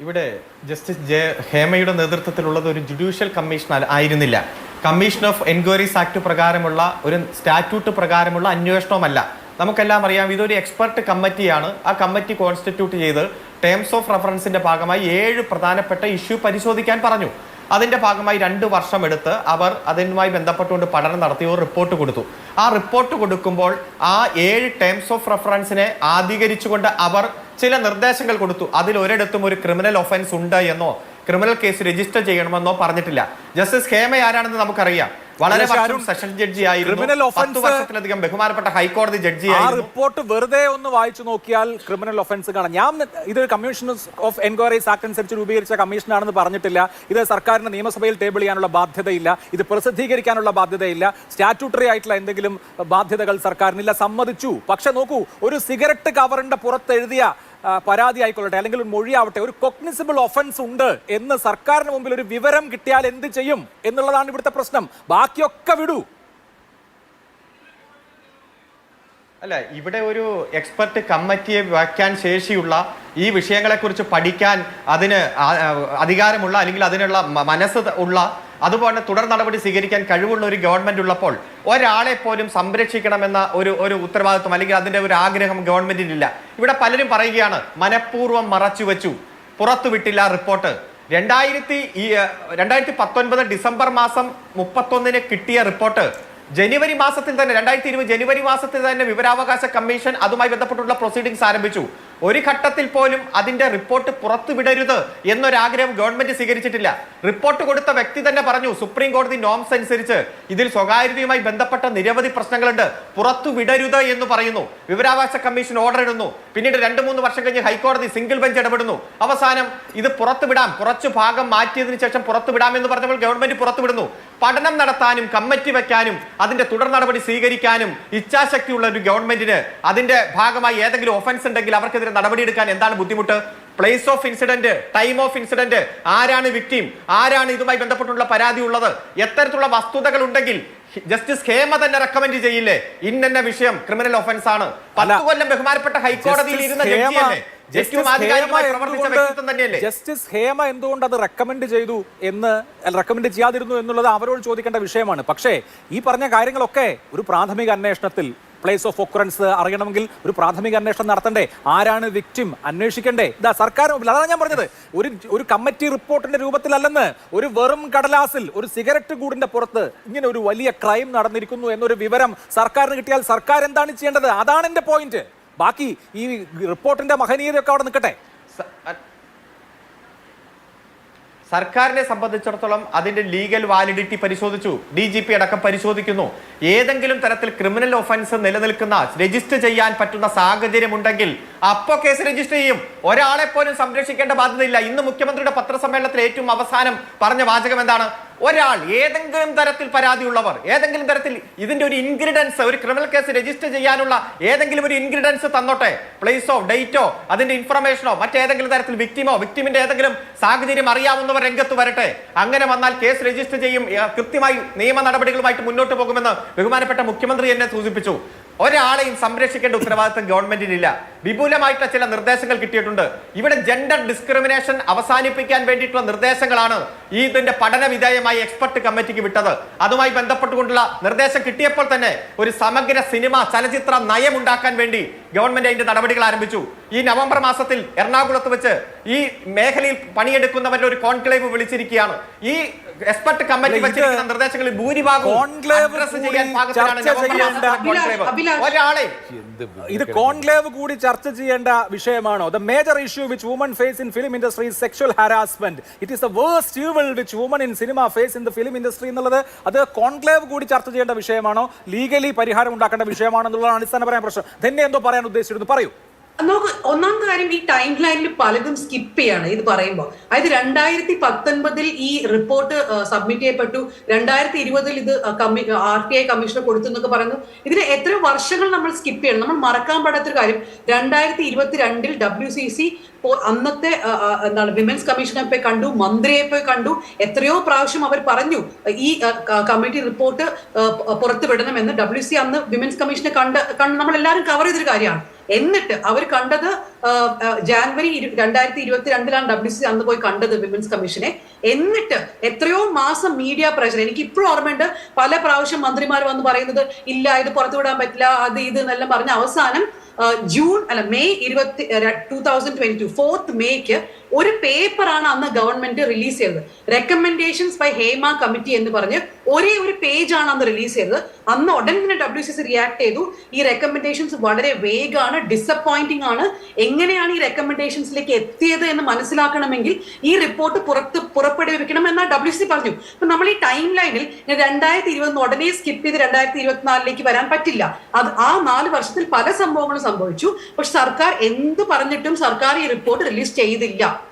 ഇവിടെ justice J ഹേമയുടെ നേതൃത്വത്തിലുള്ളത് ഒരു ജുഡീഷ്യൽ കമ്മീഷൻ ആയിരുന്നില്ല. കമ്മീഷൻ ഓഫ് എൻക്വയറീസ് ആക്ട് പ്രകാരമുള്ള ഒരു സ്റ്റാറ്റ്യൂട്ട് പ്രകാരമുള്ള അന്വേഷണവുമല്ല. നമുക്കെല്ലാം അറിയാം ഇതൊരു എക്സ്പെർട്ട് കമ്മിറ്റിയാണ്. ആ കമ്മിറ്റി കോൺസ്റ്റിറ്റ്യൂട്ട് ചെയ്ത് ടേംസ് ഓഫ് റെഫറൻസിന്റെ ഭാഗമായി ഏഴ് പ്രധാനപ്പെട്ട ഇഷ്യൂ പരിശോധിക്കാൻ പറഞ്ഞു. അതിന്റെ ഭാഗമായി രണ്ട് വർഷം എടുത്ത് അവർ അതിനുമായി ബന്ധപ്പെട്ടുകൊണ്ട് പഠനം നടത്തി ഒരു റിപ്പോർട്ട് കൊടുത്തു. ആ റിപ്പോർട്ട് കൊടുക്കുമ്പോൾ ആ ഏഴ് ടേംസ് ഓഫ് റെഫറൻസിനെ ആധികരിച്ചുകൊണ്ട് അവർ ചില നിർദ്ദേശങ്ങൾ കൊടുത്തു. അതിൽ ഒരിടത്തും ഒരു ക്രിമിനൽ ഒഫൻസ് ഉണ്ട് എന്നോ ക്രിമിനൽ കേസ് രജിസ്റ്റർ ചെയ്യണമെന്നോ പറഞ്ഞിട്ടില്ല. ജസ്റ്റിസ് ഹേമ ആരാണെന്ന് നമുക്കറിയാം. വളരെ വർഷം സെഷൻ ജഡ്ജി ക്രിമിനൽ offence- വർഷത്തിലധികം ബഹുമാനപ്പെട്ട ഹൈക്കോടതി ജഡ്ജി ആ റിപ്പോർട്ട് വെറുതെ ഒന്ന് വായിച്ചു നോക്കിയാൽ ക്രിമിനൽ ഒഫൻസ് കാണാം. ഞാൻ ഇതൊരു കമ്മീഷൻ ഓഫ് എൻക്വയറീസ് ആക്ട് അനുസരിച്ച് രൂപീകരിച്ച കമ്മീഷനാണെന്ന് പറഞ്ഞിട്ടില്ല. ഇത് സർക്കാരിന്റെ നിയമസഭയിൽ ടേബിൾ ചെയ്യാനുള്ള ബാധ്യതയില്ല. ഇത് പ്രസിദ്ധീകരിക്കാനുള്ള ബാധ്യതയില്ല. സ്റ്റാറ്റ്യൂട്ടറി ആയിട്ടുള്ള എന്തെങ്കിലും ബാധ്യതകൾ സർക്കാരിനില്ല. സമ്മതിച്ചു. പക്ഷെ നോക്കൂ ഒരു സിഗരറ്റ് കവറിന്റെ പുറത്ത് എഴുതിയ ആ, പരാതി ആയിക്കൊള്ളട്ടെ അല്ലെങ്കിൽ ഒരു മൊഴിയാവട്ടെ ഒരു കൊഗ്നിസിബിൾ ഒഫൻസ് ഉണ്ട് എന്ന് സർക്കാരിന് മുമ്പിൽ ഒരു വിവരം കിട്ടിയാൽ എന്ത് ചെയ്യും എന്നുള്ളതാണ് ഇവിടുത്തെ പ്രശ്നം. ബാക്കിയൊക്കെ വിടൂ. അല്ല ഇവിടെ ഒരു എക്സ്പെർട്ട് കമ്മിറ്റിയെ വയ്ക്കാൻ ശേഷിയുള്ള ഈ വിഷയങ്ങളെക്കുറിച്ച് പഠിക്കാൻ അതിന് അധികാരമുള്ള അല്ലെങ്കിൽ അതിനുള്ള മനസ്സ് ഉള്ള അതുപോലെ തുടർ നടപടി സ്വീകരിക്കാൻ കഴിവുള്ള ഒരു ഗവൺമെന്റ് ഉള്ളപ്പോൾ ഒരാളെ പോലും സംരക്ഷിക്കണമെന്ന ഒരു ഒരു ഉത്തരവാദിത്വം അല്ലെങ്കിൽ അതിന്റെ ഒരു ആഗ്രഹം ഗവൺമെന്റിനില്ല. ഇവിടെ പലരും പറയുകയാണ് മനഃപൂർവം മറച്ചു വെച്ചു. പുറത്തുവിട്ടില്ല റിപ്പോർട്ട്. രണ്ടായിരത്തി ഈ രണ്ടായിരത്തി പത്തൊൻപത് ഡിസംബർ മാസം മുപ്പത്തൊന്നിന് കിട്ടിയ റിപ്പോർട്ട്. ജനുവരി മാസത്തിൽ തന്നെ രണ്ടായിരത്തി ഇരുപത് ജനുവരി മാസത്തിൽ തന്നെ വിവരാവകാശ കമ്മീഷൻ അതുമായി ബന്ധപ്പെട്ടുള്ള പ്രൊസീഡിംഗ്സ് ആരംഭിച്ചു. ഒരു ഘട്ടത്തിൽ പോലും അതിന്റെ റിപ്പോർട്ട് പുറത്തുവിടരുത് എന്നൊരാഗ്രഹം ഗവൺമെന്റ് സ്വീകരിച്ചിട്ടില്ല. റിപ്പോർട്ട് കൊടുത്ത വ്യക്തി തന്നെ പറഞ്ഞു സുപ്രീം കോടതി നോംസ് അനുസരിച്ച് ഇതിൽ സ്വകാര്യതയുമായി ബന്ധപ്പെട്ട നിരവധി പ്രശ്നങ്ങളുണ്ട്. പുറത്തുവിടരുത് എന്ന് പറയുന്നു. വിവരാവകാശ കമ്മീഷൻ ഓർഡർ ഇടുന്നു. പിന്നീട് രണ്ട് മൂന്ന് വർഷം കഴിഞ്ഞ് ഹൈക്കോടതി സിംഗിൾ ബെഞ്ച് ഇടപെടുന്നു. അവസാനം ഇത് പുറത്തുവിടാം കുറച്ച് ഭാഗം മാറ്റിയതിനു ശേഷം പുറത്തുവിടാം എന്ന് പറഞ്ഞപ്പോൾ ഗവൺമെന്റ് പുറത്തുവിടുന്നു പഠനം നടത്താനും കമ്മിറ്റി വെക്കാനും അതിന്റെ തുടർ നടപടി സ്വീകരിക്കാനും ഇച്ഛാശക്തിയുള്ള ഒരു ഗവൺമെന്റിന് അതിന്റെ ഭാഗമായി ഏതെങ്കിലും ഒഫൻസ് ഉണ്ടെങ്കിൽ അവർക്കെതിരെ നടപടിയെടുക്കാൻ എന്താണ് ബുദ്ധിമുട്ട്? Place of incident time of incident ആരാണ് വിക്ടിം ആരാണ് ഇതുമായി ബന്ധപ്പെട്ടുള്ള പരാതി ഉള്ളത്? എത്തരത്തിലുള്ള വസ്തുതകൾ ഉണ്ടെങ്കിൽ ജസ്റ്റിസ് ഹേമ തന്നെ റെക്കമെൻഡ് ചെയ്യില്ലേ? ഇന്ന വിഷയം ക്രിമിനൽ ഒഫൻസ് ആണ്. പത്ത് കൊല്ലം ബഹുമാനപ്പെട്ട ഹൈക്കോടതിയിൽ ഇരുന്ന ജഡ്ജിയല്ലേ ജസ്റ്റിസ് ഹേമ എന്തുകൊണ്ട് അത് റെക്കമെൻഡ് ചെയ്തു എന്ന് റെക്കമെൻഡ് ചെയ്യാതിരുന്നു എന്നുള്ളത് അവരോട് ചോദിക്കേണ്ട വിഷയമാണ്. പക്ഷേ ഈ പറഞ്ഞ കാര്യങ്ങളൊക്കെ ഒരു പ്രാഥമിക അന്വേഷണത്തിൽ പ്ലേസ് ഓഫ് ഒക്കുറൻസ് അറിയണമെങ്കിൽ ഒരു പ്രാഥമിക അന്വേഷണം നടത്തണ്ടേ. ആരാണ് വിക്ടിം അന്വേഷിക്കണ്ടേ. ഇതാ സർക്കാർ അതാണ് ഞാൻ പറഞ്ഞത്. ഒരു ഒരു കമ്മിറ്റി റിപ്പോർട്ടിന്റെ രൂപത്തിലല്ലെന്ന് ഒരു വെറും കടലാസിൽ ഒരു സിഗരറ്റ് കൂടിന്റെ പുറത്ത് ഇങ്ങനെ ഒരു വലിയ ക്രൈം നടന്നിരിക്കുന്നു എന്നൊരു വിവരം സർക്കാരിന് കിട്ടിയാൽ സർക്കാർ എന്താണ് ചെയ്യേണ്ടത്? അതാണ് എന്റെ പോയിന്റ് ബാക്കി ഈ റിപ്പോർട്ടിന്റെ മഹനീയതയൊക്കെ അവിടെ നിൽക്കട്ടെ. സർക്കാരിനെ സംബന്ധിച്ചിടത്തോളം അതിന്റെ ലീഗൽ വാലിഡിറ്റി പരിശോധിച്ചു. ഡി ജി പി അടക്കം പരിശോധിക്കുന്നു. ഏതെങ്കിലും തരത്തിൽ ക്രിമിനൽ ഒഫൻസ് നിലനിൽക്കുന്ന രജിസ്റ്റർ ചെയ്യാൻ പറ്റുന്ന സാഹചര്യം ഉണ്ടെങ്കിൽ അപ്പോ കേസ് രജിസ്റ്റർ ചെയ്യും. ഒരാളെ പോലും സംരക്ഷിക്കേണ്ട ബാധ്യതയില്ല. ഇന്ന് മുഖ്യമന്ത്രിയുടെ പത്രസമ്മേളനത്തിൽ ഏറ്റവും അവസാനം പറഞ്ഞ വാചകം എന്താണ്? ഒരാൾ ഏതെങ്കിലും തരത്തിൽ പരാതിയുള്ളവർ ഏതെങ്കിലും തരത്തിൽ ഇതിന്റെ ഒരു ഇൻഗ്രീഡിയൻസ് ഒരു ക്രിമിനൽ കേസ് രജിസ്റ്റർ ചെയ്യാനുള്ള ഏതെങ്കിലും ഒരു ഇൻഗ്രിഡൻസ് തന്നോട്ടെ. പ്ലേസോ ഡേറ്റോ അതിന്റെ ഇൻഫർമേഷനോ മറ്റേതെങ്കിലും തരത്തിൽ വിക്ടിമോ വിക്ടിമിന്റെ ഏതെങ്കിലും സാഹചര്യം അറിയാവുന്നവർ രംഗത്ത് വരട്ടെ. അങ്ങനെ വന്നാൽ കേസ് രജിസ്റ്റർ ചെയ്യും. കൃത്യമായി നിയമ നടപടികളുമായിട്ട് മുന്നോട്ട് പോകുമെന്ന് ബഹുമാനപ്പെട്ട മുഖ്യമന്ത്രി എന്നെ സൂചിപ്പിച്ചു. ഒരാളെയും സംരക്ഷിക്കേണ്ട ഉത്തരവാദിത്തം ഗവൺമെന്റിനില്ല വിപുലമായിട്ടുള്ള ചില നിർദ്ദേശങ്ങൾ കിട്ടിയിട്ടുണ്ട്. ഇവിടെ ജെൻഡർ ഡിസ്ക്രിമിനേഷൻ അവസാനിപ്പിക്കാൻ വേണ്ടിയിട്ടുള്ള നിർദ്ദേശങ്ങളാണ് ഈ ഇതിന്റെ പഠന വിധേയമായി എക്സ്പെർട്ട് കമ്മിറ്റിക്ക് വിട്ടത്. അതുമായി ബന്ധപ്പെട്ടുകൊണ്ടുള്ള നിർദ്ദേശം കിട്ടിയപ്പോൾ തന്നെ ഒരു സമഗ്ര സിനിമ ചലച്ചിത്ര നയം ഉണ്ടാക്കാൻ വേണ്ടി ഗവൺമെന്റ് അതിന്റെ നടപടികൾ ആരംഭിച്ചു. ഈ നവംബർ മാസത്തിൽ എറണാകുളത്ത് വെച്ച് ഈ മേഖലയിൽ പണിയെടുക്കുന്നവരുടെ ഒരു കോൺക്ലേവ് വിളിച്ചിരിക്കുകയാണ്. ഈ എക്സ്പെർട്ട് കമ്മിറ്റി വെച്ചിരിക്കുന്ന നിർദ്ദേശങ്ങളിൽ ഭൂരിഭാഗവും കൂടി ചെയ്യാൻ പാകത്തിലാണ് നവംബർ മാസത്തിലെ കോൺക്ലേവ്. ഒരാളെ ഇത് കോൺക്ലേവ് കൂടി ചർച്ച ചെയ്യേണ്ട വിഷയമാണോ? The major issue which woman face in film industry sexual harassment it is the worst evil which woman in cinema face in the film industry എന്നുള്ളത് അത് കോൺക്ലേവ് കൂടി ചർച്ച ചെയ്യേണ്ട വിഷയമാണോ? ലീഗലി പരിഹാരം ഉണ്ടാക്കേണ്ട വിഷയമാണോ എന്നുള്ളതാണ് അടിസ്ഥാനപരമായ പ്രശ്നം. തന്നെ എന്തോ പറയാൻ ഉദ്ദേശിച്ചിരുന്നു. പറയൂ. നമുക്ക് ഒന്നാമത്തെ കാര്യം ഈ ടൈം ലൈനിൽ പലതും സ്കിപ്പ് ചെയ്യാണ് ഇത് പറയുമ്പോൾ അതായത് രണ്ടായിരത്തി പത്തൊൻപതിൽ ഈ റിപ്പോർട്ട് സബ്മിറ്റ് ചെയ്യപ്പെട്ടു. രണ്ടായിരത്തി ഇരുപതിൽ ഇത് ആർ ടി ഐ കമ്മീഷണർ കൊടുത്തു എന്നൊക്കെ പറയുന്നു ഇതിന് എത്ര വർഷങ്ങൾ നമ്മൾ സ്കിപ്പ് ചെയ്യണം? നമ്മൾ മറക്കാൻ പാടാത്തൊരു കാര്യം. രണ്ടായിരത്തി ഇരുപത്തിരണ്ടിൽ ഡബ്ല്യു സി സി അന്നത്തെ എന്താണ് വിമൻസ് കമ്മീഷനെ പോയി കണ്ടു മന്ത്രിയെ പോയി കണ്ടു. എത്രയോ പ്രാവശ്യം അവർ പറഞ്ഞു ഈ കമ്മിറ്റി റിപ്പോർട്ട് പുറത്തുവിടണമെന്ന് ഡബ്ല്യു സി അന്ന് വിമൻസ് കമ്മീഷനെ കണ്ട് നമ്മൾ എല്ലാവരും കവർ ചെയ്തൊരു കാര്യമാണ്. എന്നിട്ട് അവർ കണ്ടത് ജാനുവരി രണ്ടായിരത്തി ഇരുപത്തിരണ്ടിലാണ് ഡബ്ല്യു സി അന്ന് പോയി കണ്ടത് വിമൻസ് കമ്മീഷനെ. എന്നിട്ട് എത്രയോ മാസം മീഡിയ പ്രഷർ എനിക്ക് ഇപ്പോഴും ഓർമ്മയുണ്ട് പല പ്രാവശ്യം മന്ത്രിമാർ വന്ന് പറയുന്നത് ഇല്ല ഇത് പുറത്തുവിടാൻ പറ്റില്ല അത് ഇത് എന്നെല്ലാം പറഞ്ഞ അവസാനം ജൂൺ അല്ല മെയ് ഇരുപത്തി two thousand twenty two fourth make ഒരു പേപ്പറാണ് അന്ന് ഗവൺമെന്റ് റിലീസ് ചെയ്തത്. റെക്കമെൻഡേഷൻസ് ബൈ ഹേമ കമ്മിറ്റി എന്ന് പറഞ്ഞ് ഒരേ ഒരു പേജ് ആണ് അന്ന് റിലീസ് ചെയ്തത്. അന്ന് ഉടൻ തന്നെ ഡബ്ല്യു സി സി റിയാക്ട് ചെയ്തു. ഈ റെക്കമെൻഡേഷൻസ് വളരെ വേഗമാണ് ഡിസപ്പോയിന്റിംഗ് ആണ്. എങ്ങനെയാണ് ഈ റെക്കമെൻഡേഷൻസിലേക്ക് എത്തിയത് എന്ന് മനസ്സിലാക്കണമെങ്കിൽ ഈ റിപ്പോർട്ട് പുറത്ത് പുറപ്പെടുവിക്കണം എന്ന് ഡബ്ല്യു സി പറഞ്ഞു. അപ്പൊ നമ്മൾ ഈ ടൈം ലൈനിൽ രണ്ടായിരത്തി ഇരുപത് ഉടനെ സ്കിപ്പ് ചെയ്ത് രണ്ടായിരത്തി ഇരുപത്തിനാലിലേക്ക് വരാൻ പറ്റില്ല. അത് ആ നാല് വർഷത്തിൽ പല സംഭവങ്ങളും സംഭവിച്ചു. പക്ഷെ സർക്കാർ എന്ത് പറഞ്ഞിട്ടും സർക്കാർ ഈ റിപ്പോർട്ട് റിലീസ് ചെയ്തില്ല.